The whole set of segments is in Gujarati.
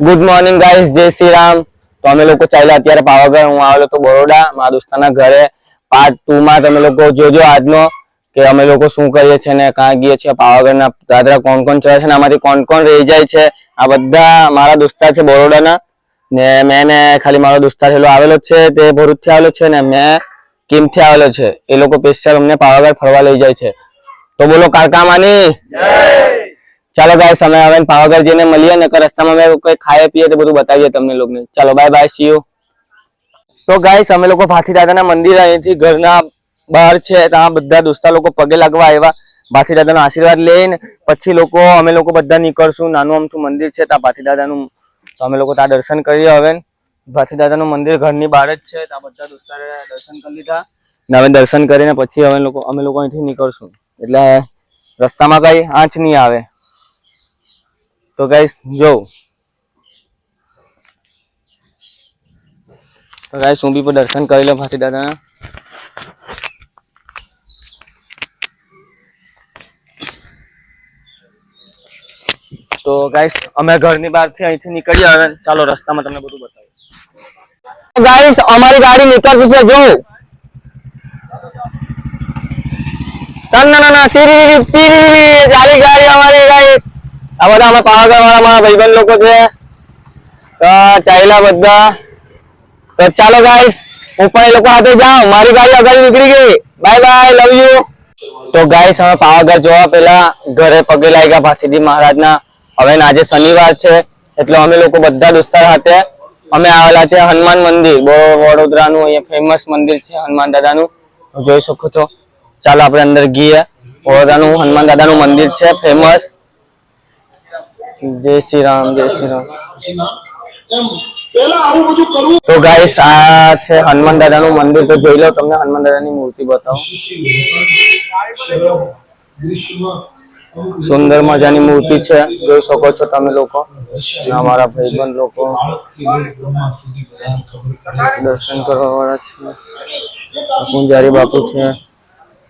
ગુડ મોર્નિંગ ગાઈસ જય શ્રી રામ. તો અમે લોકો ચાલ્યા અત્યારે પાવાગઢ. હું આવેલો તો બરોડા, મારા દોસ્તાના ઘરે. પાર્ટ ટુ માં તમે લોકો જોજો આજનો, કે અમે લોકો શું કરીએ છીએ ને ક્યાં ગઈએ છીએ. પાવાગઢના દાદરા કોણ કોણ ચડે છે ને આમાંથી કોણ કોણ રહી જાય છે. આ બધા મારા દોસ્તાર છે બરોડાના. ને મેં ને ખાલી મારો દોસ્તાર હેલો આવેલો છે. તે ભરૂચથી આવેલો છે ને મેં કિમથી આવેલો છે. એ લોકો સ્પેશિયલ અમને પાવાગઢ ફરવા લઈ જાય છે. તો બોલો કારકામાની ચાલો ગાઈસ અમે હવે પાવાગઢ જઈને મળીએ ને રસ્તામાં અમે કોઈ ખાઈએ પીએ તો બધું બતાવીએ તમને લોકોને. ચાલો બાય બાય સી તો ગાઈસ અમે લોકો ભાથી દાદાના મંદિર અહીંથી ઘરના બહાર છે, ત્યાં બધા દોસ્તા લોકો પગે લાગવા આવ્યા. ભાથી દાદાનો આશીર્વાદ લઈને પછી લોકો, અમે લોકો બધા નીકળશું. નાનું અમથું મંદિર છે, ત્યાં ભાથી દાદાનું તો અમે લોકો ત્યાં દર્શન કરીએ હવે. ભાથી દાદાનું મંદિર ઘરની બહાર જ છે, ત્યાં બધા દોસ્તારે દર્શન કરી લીધા. ને હવે દર્શન કરીને પછી હવે લોકો, અમે લોકો અહીંથી નીકળશું. એટલે રસ્તામાં કઈ આંચ નહીં આવે. તો ગાઈસ જો તો ગાઈસ હું બી પર દર્શન કરી લો ભાતી દાદાના તો ગાઈસ અમે ઘરની બહારથી અહીંથી નીકળીએ હવે ચાલો રસ્તામાં તમને બધું બતાવું ગાઈસ અમારી ગાડી નીકળતી છે જો ના ના ના સીરી રી પીરી રી જારી ગાડી અમારી ગાઈસ આ બધા અમે પાવાગઢ વાળા મારા ભાઈબંધ લોકો છે. ચાલ્યા બધા. તો ચાલો ગાઈસ હું પણ એ લોકો સાથે જાઉં. મારી ગાડી આગળ નીકળી ગઈ. બાય બાય લવ યુ તો ગાઈસ અમે પાવાગઢ જોવા પેલા ઘરે પગે લાગ્યા ભાસીદી મહારાજના. હવે આજે શનિવાર છે, એટલે અમે લોકો બધા દોસ્તાર સાથે અમે આવેલા છે હનુમાન મંદિર. વડોદરાનું અહીંયા ફેમસ મંદિર છે, હનુમાન દાદાનું. જોઈ શકો છો. ચાલો આપણે અંદર ગઈએ વડોદરાનું હનુમાન દાદાનું મંદિર છે ફેમસ જય શ્રી રામ, જય શ્રી રામ. તો ગાઈસ આ છે હનુમાન દાદાનું મંદિર. તો જોઈ લો તમને હનુમાન દાદાની મૂર્તિ બતાવો. સુંદર મજાની મૂર્તિ છે. જોઈ શકો છો તમે લોકો. અમારા ભાઈબંધ લોકો. દર્શન કરવા વાળા છે. પૂંજારી બાપુ છે.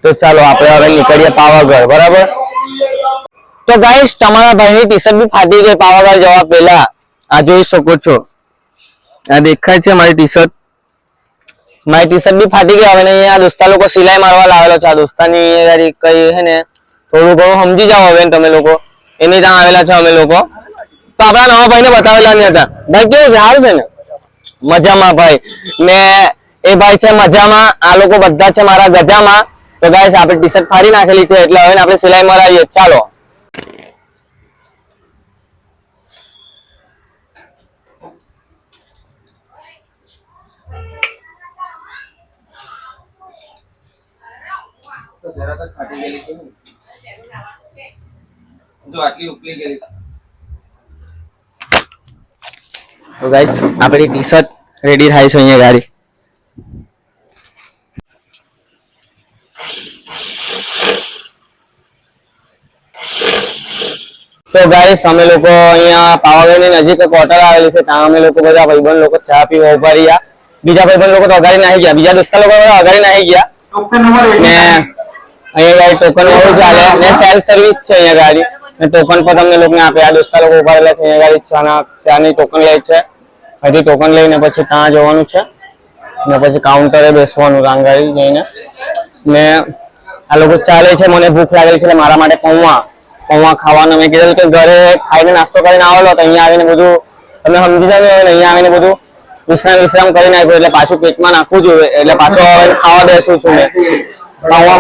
તો ચાલો, આપણે હવે નીકળીએ પાવાગઢ. બરાબર? તો ગાઈસ તમારા ભાઈની ટી શર્ટ બી ફાટી ગઈ. પાવાગઢ જવા પહેલા. આ જોઈ શકો છો. આ દેખાય છે મારી ટી શર્ટ મારી ટી શર્ટ બી ફાટી ગઈ. હવે અહીંયા દોસ્તા લોકો સિલાઈ મારવા લાવેલો છે. આ દોસ્તાની યારી કઈ હે ને, થોડું ઘણું સમજી જાઓ હવે તમે લોકો. એની ત્યાં આવેલા છે અમે લોકો. તો આપણા નવા ભાઈને બતાવેલા નહીં હતા. ભાઈ, કેવું છે? સારું છે ને? મજામાં ભાઈ. મેં એ ભાઈ છે મજામાં. આ લોકો બધા છે મારા ગજામાં. તો ગાઈસ આપણે ટી શર્ટ ફાડી નાખેલી છે. એટલે હવે આપણે સિલાઈ મરાવીએ. ચાલો. તો જરાક જ ફાટી ગયેલી છે જો આટલી ઉપલી ગયેલી છે. તો ગાઈસ આપણી ટી શર્ટ રેડી થાય છે અહીંયા ગાડી. તો ગાઈસ અમે લોકો અહીંયા પાવાગઢની નજીક એક હોટલ આવેલી છે. ત્યાં અમે લોકો બધા ભાઈબંધ લોકો ચા પીવા ઊભા રહ્યા. બીજા ભાઈબંધ લોકો તો અગાડી નાહી ગયા. બીજા દોસ્તા લોકો બધા અગાડી નાહી ગયા. ને અહીંયા ગાડી ટોકન વાળું ચાલે. અને સેલ્ફ સર્વિસ છે અહીંયા ગાડી. અને ટોકન પર તમને લોકોને આપે. આ દોસ્તા લોકો ઊભા રહેલા છે. અહીંયા ગાડી ચાના, ચાની ટોકન લે છે. હજી ટોકન લઈને પછી ત્યાં જવાનું છે. ને પછી કાઉન્ટરે બેસવાનું ત્યાં ગાડી જઈને. ને આ લોકો ચાલે છે. મને ભૂખ લાગેલી છે મારા માટે પૌવા. પૌવા ખાવાનું. મેં કીધું કે ઘરે ખાઈને નાસ્તો કરીને આવેલો તો અહીંયા આવીને બધું તમે સમજી ને અહીંયા આવીને બધું વિશ્રામ વિશ્રામ કરી નાખ્યું. એટલે પાછું પેટમાં નાખવું જોઈએ. એટલે પાછો ખાવા બેસું છું મેં. પૌવા.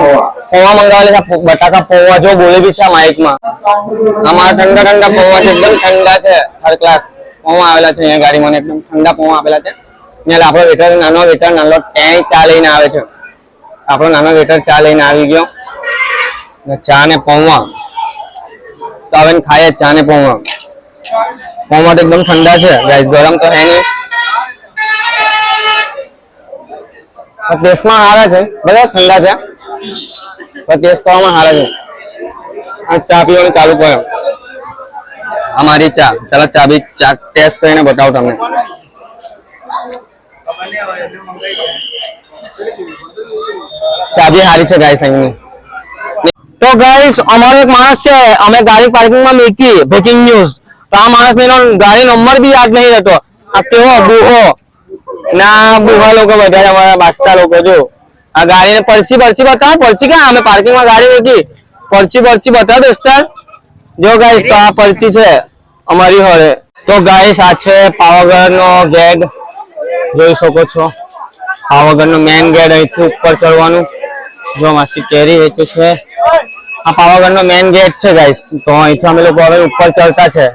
મંગાવેલા છે. બટાકા પૌવા જો બોલે બી છે માઇકમાં અમારા ઠંડા ઠંડા પૌવા છે. એકદમ ઠંડા છે. થર્ડ ક્લાસ પૌવા આવેલા છે અહીંયા ગાડી મને એકદમ ઠંડા પૌવા આપેલા છે. અહીંયા આપણો વેટર નાનો વેટર નાનો ટેં ચા લઈને આવે છે. આપણો નાનો વેટર ચા લઈને આવી ગયો. ચા ને પૌવા. તો હવે ખાઈએ ચા ને પૌવા. પૌવા તો એકદમ ઠંડા છે. ગેસ ગરમ તો હે નહીં. ટેસ્ટમાં સારા છે, બધા ઠંડા છે. પણ ટેસ્ટ કરવામાં સારા છે. આ ચા પીવાનું ચાલુ કર્યો અમારી ચા. ચાલો ચા બી ચા ટેસ્ટ કરીને બતાવું તમને. ચા બી સારી છે ગાઈસ અહીંની. તો ગાઈસ અમારો એક માણસ છે. અમે ગાડી પાર્કિંગમાં મૂકી બ્રેકિંગ ન્યૂઝ તો આ માણસને એનો ગાડી નંબર બી યાદ નહીં રહેતો. આ કેવો બુહો ના બુહા લોકો બધા અમારા બાદશાહ લોકો, જો. આ ગાડીને પરચી પરચી બતાવો, પરચી ક્યાં? અમે પાર્કિંગમાં ગાડી મૂકી. પરચી પરચી બતાવો, દોસ્તર. જો ગાઈસ તો આ પરચી છે અમારી હવે તો ગાઈસ આ છે પાવાગઢ નો ગેટ જોઈ શકો છો. પાવાગઢ નો મેન ગેટ અહીંથી ઉપર ચડવાનું. જો માસી કેરી વેચું છે. આ પાવાગઢ નો મેન ગેટ છે ગાઈસ તો અહીંથી અમે લોકો હવે ઉપર ચડતા છે.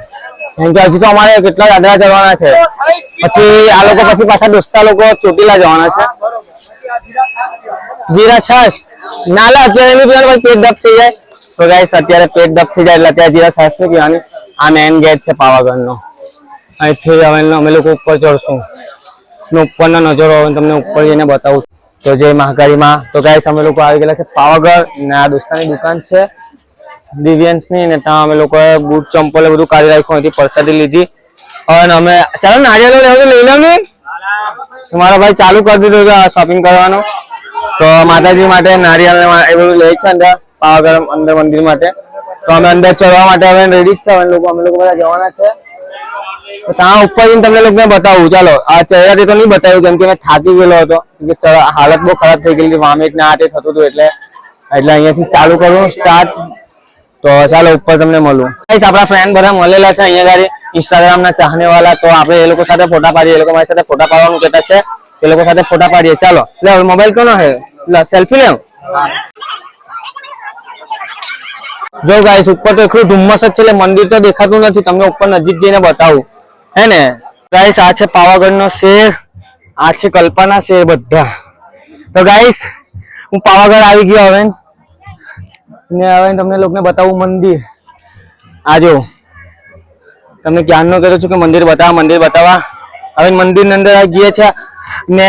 કેમ કે હજી તો અમારે કેટલા દાદરા જવાના છે. પછી આ લોકો પછી પાછા દોસ્તા લોકો ચોટીલા જવાના છે. જીરા છાસ લે અત્યારે નહીં પીવાનું પેટ દબ થઈ જાય. તો ગાઈસ અત્યારે પેટ દબ થઈ જાય એટલે અત્યારે જીરા છાસ નહીં પીવાની. આ મેન ગેટ છે પાવાગઢનો. અહીંથી હવે અમે લોકો ઉપર ચડશું. ને ઉપરનો નજારો હવે તમને ઉપર જઈને બતાવું તો જય મહાકાળીમાં તો ગાઈસ અમે લોકો આવી ગયેલા છે પાવાગઢ ને આ દોસ્તાની દુકાન છે. દિવ્યાંશની ત્યાં અમે લોકોએ બૂટ ચંપલ બધું કાઢી રાખ્યું, અહીંથી પરસાદી લીધી. અને અમે ચાલો નારિયેલો લેવું લઈ લો મારા ભાઈ ચાલુ કરી દીધું શોપિંગ કરવાનું. તો માતાજી માટે નારિયેળ ને એ બધું લે છે અંદર, પાવાગઢ અંદર મંદિર માટે. તો અમે અંદર ચડવા માટે હવે રેડી જ છે. અમે લોકો અમે લોકો બધા જવાના છે. ત્યાં ઉપર જઈને તમને લોકોને બતાવું. ચાલો, આ ચહેરાથી તો નહીં બતાવ્યું, કેમ કે મેં થાકી ગયેલો હતો. હાલત બહુ ખરાબ થઈ ગયેલી વામિટ ને આ તે થતું હતું એટલે એટલે અહીંયાથી ચાલુ કરું સ્ટાર્ટ તો ચાલો ઉપર તમને મળું. ગાઈસ આપણા ફ્રેન્ડ બધા મળેલા છે અહીંયા ગાડી. ઇન્સ્ટાગ્રામ ના ચાહને વાળા તો આપણે એ લોકો સાથે ફોટા પાડીએ. એ લોકો મારી સાથે ફોટા પાડવાનું કહેતા છે. એ લોકો સાથે ફોટા પાડીએ. ચાલો, લે મોબાઈલ કોનો હે સેલ્ફી લેવ જો ગાઈસ ઉપર તો એટલું ધુમ્મસ જ છે, એટલે મંદિર તો દેખાતું નથી. તમને ઉપર નજીક જઈને બતાવું. હે ને? ગાઈસ આ છે પાવાગઢ નો શેર. આ છે કલ્પના શેર બધા. તો ગાઈસ હું પાવાગઢ આવી ગયો હવે. ને હવે તમને લોકોને બતાવું મંદિર. આ જો તમને ક્યારનો કહેતો છું કે મંદિર બતાવવા મંદિર બતાવવા હવે મંદિરની અંદર આવી ગયા છે. ને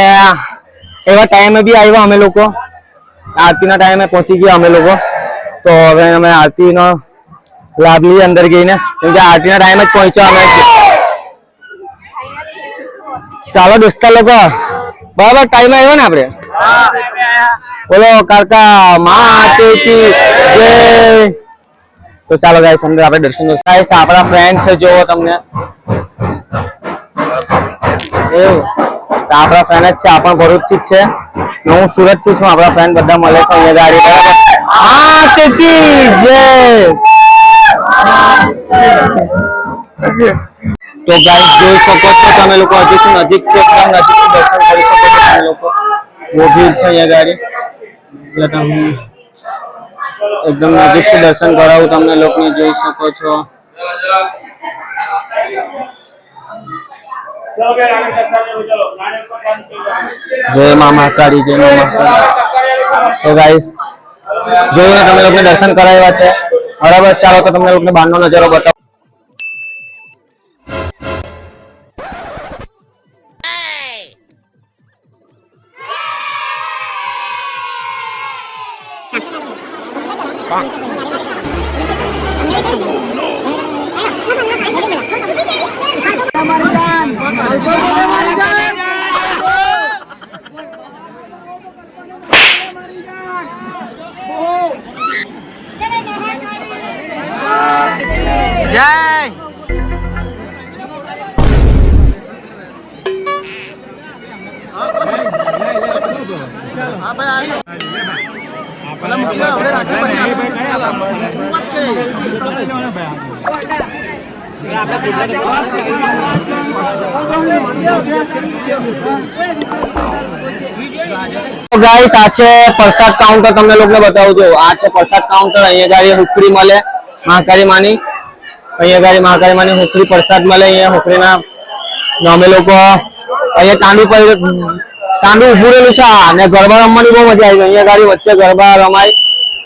એવા ટાઈમે બી આવ્યા અમે લોકો. આરતીના ટાઈમે પહોંચી ગયા અમે લોકો. તો હવે અમે આરતીનો લાભ લઈએ અંદર ગઈને. કેમ કે આરતીના ટાઈમે જ પહોંચ્યા અમે. ચાલો દોસ્તા લોકો બરાબર ટાઈમે આવ્યો ને આપણે? બોલો, કાકા માતે જય. તો ચાલો ગાઈસ અંદર આપણે દર્શન ગાઈસ આપણા ફ્રેન્ડ છે જો તમને. એવું. આપણા ફ્રેન્ડ જ છે આપણ ભરૂચથી જ છે. હું સુરતથી છું, આપણા ફ્રેન્ડ બધા મળે છે અહીંયા ગાડી બરાબર માતે જય. તો ગાઈસ જોઈ શકો છો, તમે લોકો હજી નજીક છે નજીક દર્શન કરી શકો છો, તમે લોકો. બહુ ભીડ છે અહીંયા ગાડી એટલે તમે એકદમ નજીકથી દર્શન કરાવું તમને લોકોને જોઈ શકો છો। જય મા મહાકાળી જય મા તો ગાઈસ જોઈને તમે લોકોને દર્શન કરાવ્યા છે બરાબર ચાલો તો તમને લોકોને બહારનો નજારો બતાવો ગાઈસ આ છે પ્રસાદ કાઉન્ટર તમને લોકોને બતાવું છું. આ છે પ્રસાદ કાઉન્ટર અહીંયા ગાડી હુકડી મળે, મહાકાળી માની. અહીંયા ગાડી મહાકાળી માની હુકડી પ્રસાદ મળે, અહીંયા હુકડીના અમે લોકો. અહીંયા તાંડુ પર, તાંડુ ઉભું રહેલું છે. આ ને ગરબા રમવાની બહુ મજા આવી. અહીંયા ગાડી વચ્ચે ગરબા રમાય.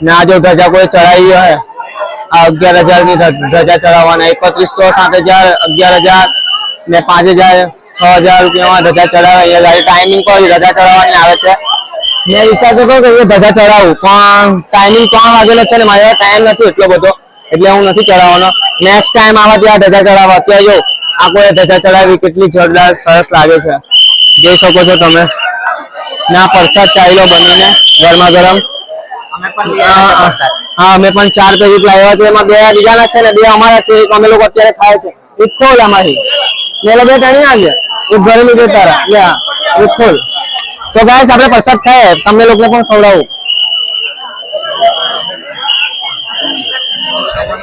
ને આ જો ધજા કોઈ ચડાવી હોય. આ અગિયાર હજારની ધજા ચડાવવાના એકત્રીસો સાત હજાર અગિયાર હજાર ને પાંચ હજાર છ હજાર રૂપિયામાં ધજા ચડાવે. અહીંયા ટાઈમિંગ પર ધજા ચડાવવાની આવે છે. મેં વિચાર કરતો કે એ ધજા ચડાવું પણ ટાઈમિંગ ત્રણ વાગેલો છે ને મારે ટાઈમ નથી એટલો બધો એટલે હું નથી ચડાવવાનો. નેક્સ્ટ ટાઈમ આવા ત્યાં ધજા ચડાવવા અત્યારે જો આ કોઈ ધજા ચડાવી કેટલી જોરદાર સરસ લાગે છે. જોઈ શકો છો તમે. ના પ્રસાદ ચાલ્યો બનીને ગરમા ગરમ. હા, હા અમે પણ ચાર પેકેટ લાવ્યા છે એમાં બે બીજાના છે ને બે અમારા છે. એક અમે લોકો અત્યારે ખાય છે. એક ખોલ આમાંથી પેલા બે ત્રણ ના છે એક ઘરે લીધે તારા લે આ, એક ખોલ તો ગાઈસ આપણે પ્રસાદ ખાઈએ. તમને લોકોને પણ ખવડાવું.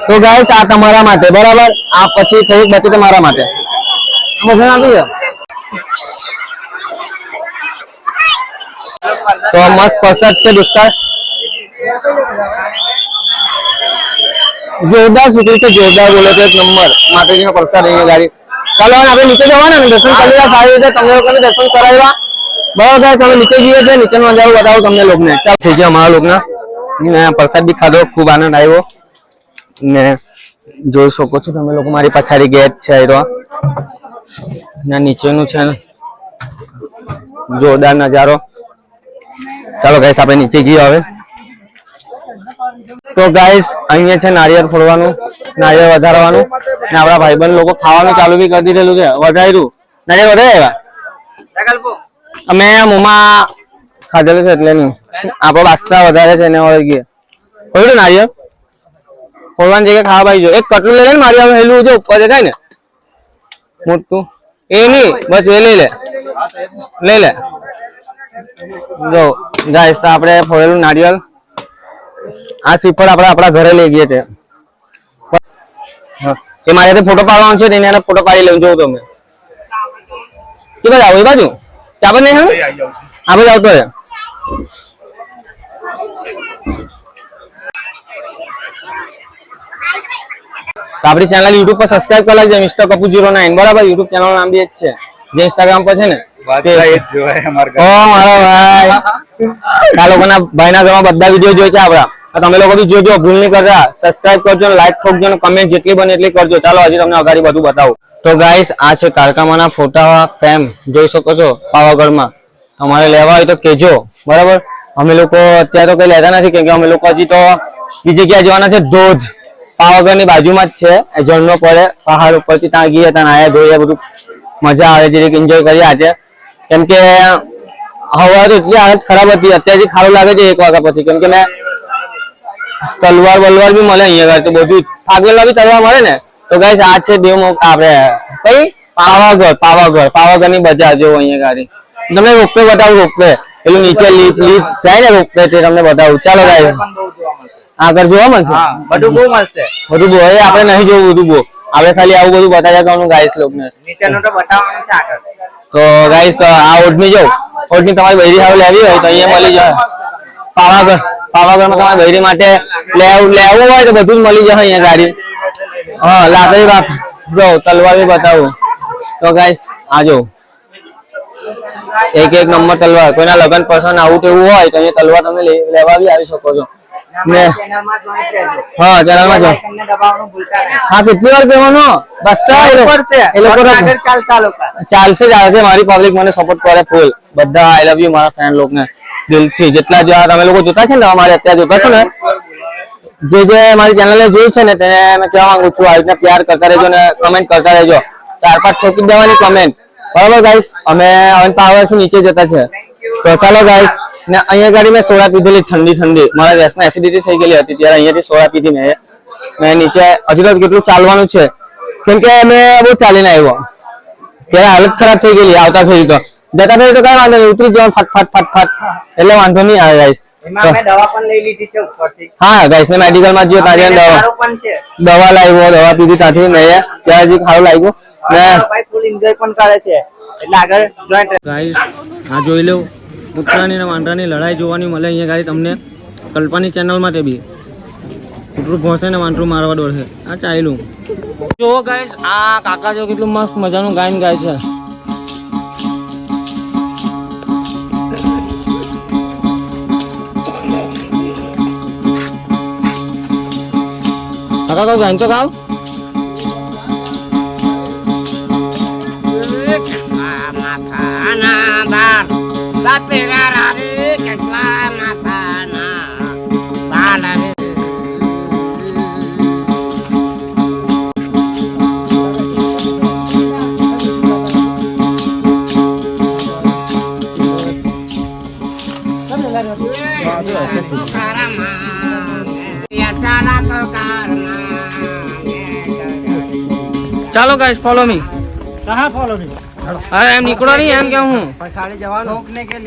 તો ગાઈસ આ તમારા માટે બરાબર? આ પછી થોડુંક બચે તો મારા માટે. વજન આપી દો તો મસ્ત પ્રસાદ છે દોસ્તાર જોરદાર સુધી છે, જોરદાર બોલે છે, એક નંબર. માતાજીનો પ્રસાદ અહીંયા ગાડી. ચાલો આપણે નીચે જવાના ને, દર્શન કરી લીધા, સારી રીતે તમને લોકોને દર્શન કરાવ્યા. બરાબર તમે નીચે જઈએ છે નીચેનો અંજારો બતાવો તમને લોકોને. ચાલ, થઈ ગયા અમારા લોકોના. ને પ્રસાદ બી ખાધો, ખૂબ આનંદ આવ્યો. ને જોઈ શકો છો તમે લોકો, મારી પછાડી ગેટ છે તો. ને નીચેનું છે જોરદાર નજારો. ચાલો ગાઈસ આપણે નીચે ગયો હવે. તો ગાઈસ અહીંયા છે નારિયેળ ફોડવાનું, નારિયેળ વધારવાનું ને આપણા ભાઈબંધ લોકો ખાવાનું ચાલુ બી કરી દીધેલું છે. વધાર્યું. નારિયેળ વધારે આવ્યા? અમે મોમાં ખાધેલું છે એટલે નહીં. આપણો બાસ્તા વધારે છે, એને વળગીએ ફોડ્યું નારિયેળ? ફોડવાની જગ્યાએ ખાવા પાઈ જો. એક કટલું લઈ લે ને મારી આવે હેલું જો ઉપર દેખાય ને. મોટું. એ નહીં, બસ એ લઈ લે. લઈ લે. જો ગાઈસ તો આપણે ફોડેલું નારિયેળ. આ શ્રીફળ આપણે આપણા ઘરે લઈ ગયા છે એ મારે તો ફોટો પાડવાનો છે એના ફોટો પાડી લઉં જોઉં તમે. કે બાજુ આવો એ બાજુ. ત્યાં પર નહીં આ બાજુ આવતો તો આપણી ચેનલ યુટ્યુબ પર સબસ્ક્રાઇબ કરી લેજો મિસ્ટર કપૂર જીરો નાઇન. બરાબર યુટ્યુબ ચેનલ નામ બી એ જ છે. જે ઇન્સ્ટાગ્રામ પર છે ને. ઓ મારો ભાઈ. આ લોકોના ભાઈના ઘરમાં બધા વીડિયો જોઈ છે આપણા. તમે લોકો બી જોજો, ભૂલ નહીં કરતા. સબસ્ક્રાઇબ કરજો લાઈક ઠોકજો અને કમેન્ટ જેટલી બને એટલી કરજો. ચાલો હજી તમને અગાડી બધું બતાવું. તો ગાઈસ આ છે કારકામાના ફોટા ફેમ જોઈ શકો છો, પાવાગઢમાં. તમારે લેવા હોય તો કેજો બરાબર? અમે લોકો અત્યારે તો કઈ લેતા નથી, કેમ કે અમે લોકો હજી તો બીજી જગ્યાએ જવાના છે, ધોધ. પાવાગઢની બાજુમાં જ છે. એ ઝરણો પડે, પહાડ ઉપરથી ત્યાં ગયા ત્યાં નાયા ધોઈએ બધું મજા આવે છે એન્જોય કરીએ આજે. કેમ કે હવા તો એટલી હાલત ખરાબ હતી, અત્યારથી ખારું લાગે છે એક વાગ્યા પછી. કેમ કે મેં તલવાર બલવાર બી મળે અહીંયા આગળ તો બધું ફાગેલા બી તલવાર મળે ને? તો ગાઈસ આ છે દેવ આપણે કઈ? પાવાગઢ પાવાગઢ પાવાગઢની બજાર જેવો અહીંયા ગાડી. તમને રોપવે બતાવું રોપવે પેલું નીચે લીપ લીપ જાય ને રોપવે તે તમને બતાવું. ચાલો ગાઈસ આગળ જોવા મળશે? બધું બહુ મળશે. બધું બહુ. આપણે નહીં જોવું બધું બહુ. આપણે ખાલી આવું બધું બતાવ્યા કરવાનું ગાઈસ લોકોને. નીચેનું તો બતાવવાનું છે આગળ. તો ગાઈસ તો આ ઓઢની જો. ઓઢની તમારી બૈરી હાવ લેવી હોય તો અહીંયા મળી જાય. પાવાગઢ. પાવાગઢમાં તમારી બૈરી માટે લેવું લેવું હોય તો બધું જ મળી જાય અહીંયા ગાડી. હા લાકડી બાપ જો તલવાર બી બતાવું. તો ગાઈસ આજો એક એક નંબર તલવાર. કોઈના લગન પસંદ આવું તેવું હોય તો અહીંયા તલવાર તમે લેવા બી આવી શકો છો. હા ચેનલમાં જો. હા કેટલી વાર કહેવાનો? બસ ચાલશે ચાલશે. મારી પબ્લિક મને સપોર્ટ કરે ફૂલ બધા આઈ લવ યુ મારા ફ્રેન્ડ લોકોને દિલથી જેટલા જો તમે લોકો જોતા છે ને અમારે અત્યારે જોતા છો ને, જે જે મારી ચેનલે જોયું છે ને તેને મેં કહેવા માંગુ છું, આવી રીતના પ્યાર કરતા રહેજો ને કમેન્ટ કરતા રહેજો. ચાર પાંચ ઠોકી દેવાની કમેન્ટ બરાબર ગાઈસ અમે હવે પાવરથી નીચે જતા છે. તો ચાલો ગાઈસ ને અહીંયા ગાડી મેં સોડા પીધેલી ઠંડી ઠંડી. મારા રેસમાં એસિડિટી થઈ ગયેલી હતી, ત્યારે અહીંયાથી સોડા પીધી મેં. મેં નીચે હજી તો કેટલું ચાલવાનું છે. કેમ કે મેં બહુ ચાલીને આવ્યો. ત્યારે હાલત ખરાબ થઈ ગયેલી આવતા ફેરી તો. જતા ફેરી તો કઈ વાંધો નહીં ઉતરી જવાનું ફટ ફટ ફટ ફટ. એટલે વાંધો નહીં આવે ગાઈસ એમાં મેં દવા પણ લઈ લીધી છે ઉપરથી. હા ગાઈસ ને મેડિકલમાં જ્યો તારી દવા. સારું પણ છે. દવા લાવ્યો દવા પીધી ત્યાંથી મેં ત્યાં હજી ખારું લાગ્યું. ને ભાઈ ફૂલ એન્જોય પણ કરે છે. એટલે આગળ જોઈન્ટ ગાઈસ આ જોઈ લો કૂતરાની ને વાંદરાની લડાઈ જોવાની મળે અહીંયા ગાડી તમને કલ્પાની ચેનલ માટે બી. કૂતરું ભોંસે ને વાંદરું મારવા દોડશે. આ ચાલ્યું જો ગાઈસ આ કાકા જો કેટલું મસ્ત મજાનું ગાયન ગાય છે. কাকা কাউ গান তো গাও মাথা না ચાલો ગાઈસ ફોલો મી કહા ફોલો મી અરે એમ નીકળો નહીં એમ કે હું. પછાડી જવાનું. રોકને કે